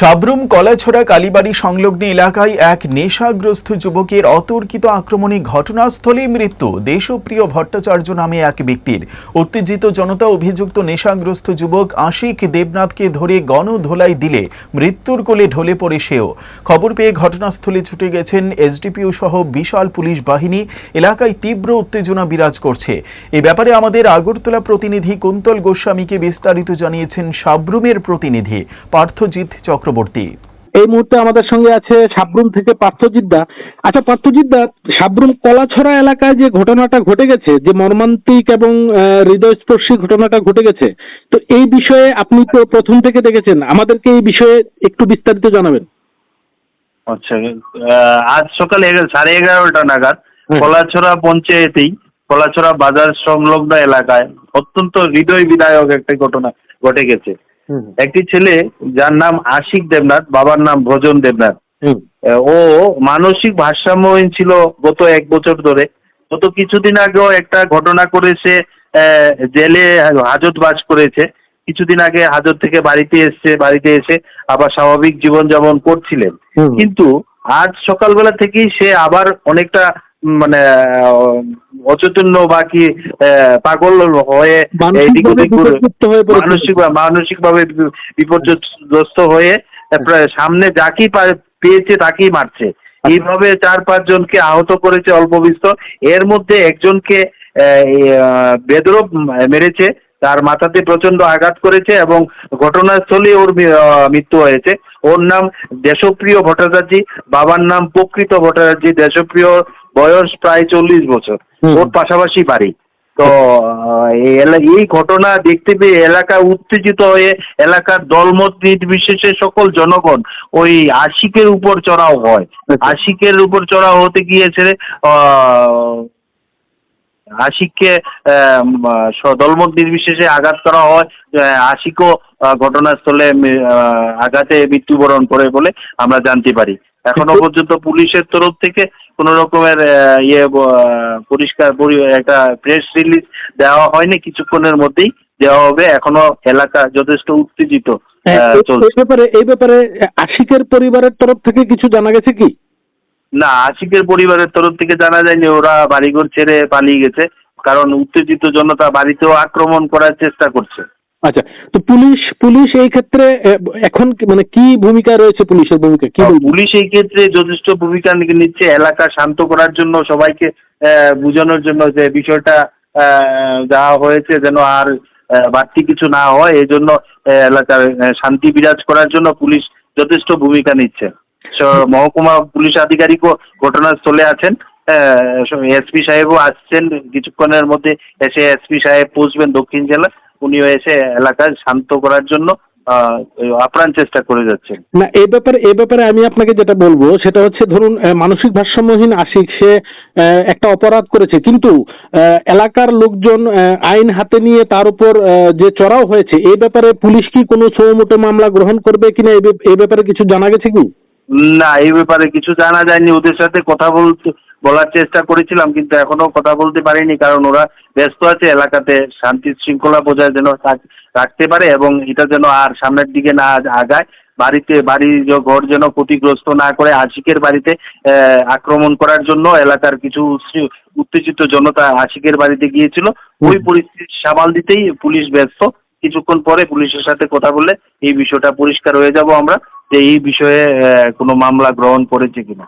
সাবরুম, কলাছড়া, কালীবাড়ি সংলগ্ন এলাকায় এক নেশাগ্রস্ত যুবকের অতর্কিত আক্রমণে ঘটনাস্থলেই মৃত্যু। দেশপ্রিয় ভট্টাচার্য নামে এক ব্যক্তির। উত্তেজিত জনতা অভিযুক্ত নেশাগ্রস্ত যুবক আশিক দেবনাথকে ধরে গণধোলাই দিলে মৃত্যুর কোলে ঢলে পড়ে সেও। খবর পেয়ে ঘটনাস্থলে ছুটে গেছেন এসডিপিও সহ বিশাল পুলিশ বাহিনী। এলাকায় তীব্র উত্তেজনা বিরাজ করছে। এ ব্যাপারে আমাদের আগরতলা প্রতিনিধি কুন্তল গোস্বামীকে বিস্তারিত জানিয়েছেন সাবরুমের প্রতিনিধি পার্থজিৎ চক্রবর্তী। এই মুহূর্তে আমাদের সঙ্গে আছে সাবরুম থেকে পার্থজিৎ দা আচ্ছা পার্থজিৎ দা সাবরুম কলাছড়া এলাকায় যে ঘটনাটা ঘটে গেছে যে মর্মান্তিক এবং হৃদয়স্পর্শী ঘটনাটা ঘটে গেছে তো এই বিষয়ে আপনি তো প্রথম থেকে দেখেছেন আমাদেরকে এই বিষয়ে একটু বিস্তারিত জানাবেন। আচ্ছা আহ, আজ সকালে সাড়ে এগারোটা নাগাদ কলাছড়া পঞ্চায়েতেই কলাছড়া বাজার সংলগ্ন এলাকায় অত্যন্ত হৃদয় বিদায়ক একটা ঘটনা ঘটে গেছে। একটি ছেলে যার নাম আশিক দেবনাথ বাবার নাম ভজন দেবনাথ। ও মানসিক ভারসাম্যহীন ছিল গত এক বছর ধরে। গত কিছুদিন আগেও একটা ঘটনা করেছে জেলে হাজত বাস করেছে। কিছুদিন আগে হাজত থেকে বাড়িতে এসছে বাড়িতে এসে আবার স্বাভাবিক জীবনযাপন করছিলেন। কিন্তু আজ সকালবেলা থেকেই সে আবার অনেকটা মানে অচৈতন্য বা কি পাগল হয়ে মানসিক মানসিক ভাবে বিপর্যস্ত হয়ে প্রায় সামনে যাকেই পেয়েছে তাকেই মারছে। এইভাবে চার পাঁচ জনকে আহত করেছে অল্প বিস্তর এর মধ্যে একজনকে বেদরূপ মেরেছে। তার মাথাতে প্রচণ্ড আঘাত করেছে এবং ঘটনাস্থলে ওর মৃত্যু হয়েছে। ওর নাম দেশপ্রিয় ভট্টাচার্য। বাবার নাম প্রকৃত ভট্টাচার্য। দেশপ্রিয় বয়স প্রায় চল্লিশ বছর। ওর পাশাপাশি বাড়ি। তো এই ঘটনা দেখতে পেয়ে এলাকা উত্তেজিত হয়ে এলাকার দলমত নির্বিশেষে সকল জনগণ ওই আশিকের উপর চড়াও হয়। আচ্ছা। আশিকের উপর চড়াও হতে গিয়েছে আহ, আশিককে দলমত নির্বিশেষে আঘাত করা হয়। আশিকও ঘটনাস্থলে আঘাতে মৃত্যুবরণ করে বলে আমরা জানতে পারি। এখনও পর্যন্ত পুলিশের তরফ থেকে কোন রকমের ইয়ে পরিষ্কার পরি- একটা প্রেস রিলিজ দেওয়া হয়নি কিছুক্ষণের মধ্যেই দেওয়া হবে। এখনও এলাকা যথেষ্ট উত্তেজিত হ্যাঁ, এই ব্যাপারে এই ব্যাপারে আশিকের পরিবারের তরফ থেকে কিছু জানা গেছে কি? না আশিকের পরিবারের তরফ থেকে জানা যায়নি। ওরা বাড়িঘর ছেড়ে পালিয়ে গেছে কারণ উত্তেজিত জনতা বাড়িতেও আক্রমণ করার চেষ্টা করছে। আচ্ছা তো পুলিশ পুলিশ এই ক্ষেত্রে এখন মানে কি ভূমিকা রয়েছে পুলিশের ভূমিকা? কি পুলিশ এই ক্ষেত্রে যথেষ্ট ভূমিকা নিচ্ছে এলাকা শান্ত করার জন্য সবাইকে বোঝানোর জন্য যে বিষয়টা আহ, দেওয়া হয়েছে যেন আর বাড়তি কিছু না হয় এই জন্য এলাকার শান্তি বিরাজ করার জন্য পুলিশ যথেষ্ট ভূমিকা নিচ্ছে। মহকুমা পুলিশ আধিকারিকও ঘটনাস্থলে আছেন। এসপি সাহেবও আসছেন কিছুক্ষণের মধ্যে এসে এসপি সাহেব পৌঁছবেন দক্ষিণ জেলা। উনিও এসে এলাকা শান্ত করার জন্য আপ্রাণ চেষ্টা করে যাচ্ছেন। না এই ব্যাপারে এই ব্যাপারে আমি আপনাকে যেটা বলব সেটা হচ্ছে ধরুন মানসিক ভারসাম্যহীন আশিক সে একটা অপরাধ করেছে। কিন্তু এলাকার লোকজন আইন হাতে নিয়ে তার উপর যে চড়াও হয়েছে এই ব্যাপারে পুলিশ কি কোনো সৌমোটো মামলা গ্রহণ করবে কিনা এই এই ব্যাপারে কিছু জানা গেছে কি? না এই ব্যাপারে কিছু জানা যায়নি। ওদের সাথে কথা বলতে বলার চেষ্টা করেছিলাম কিন্তু এখনও কথা বলতে পারিনি কারণ ওরা ব্যস্ত আছে এলাকাতে শান্তি শৃঙ্খলা বজায় যেন রাখতে পারে এবং এটা যেন আর সামনের দিকে না আগায়। বাড়িতে বাড়ির ঘর যেন ক্ষতিগ্রস্ত না করে আশিকের বাড়িতে আক্রমণ করার জন্য এলাকার কিছু উত্তেজিত জনতা আশিকের বাড়িতে গিয়েছিল। ওই পরিস্থিতি সামাল দিতেই পুলিশ ব্যস্ত। কিছুক্ষণ পরে পুলিশের সাথে কথা বলে এই বিষয়টা পরিষ্কার হয়ে যাব আমরা যে এই বিষয়ে কোনো মামলা গ্রহণ করেছে কিনা।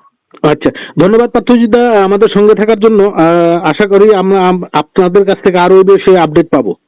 আচ্ছা ধন্যবাদ পার্থজিদা আমাদের সঙ্গে থাকার জন্য আশা করি আমরা আপনাদের কাছ থেকে আরও বেশি আপডেট পাবো।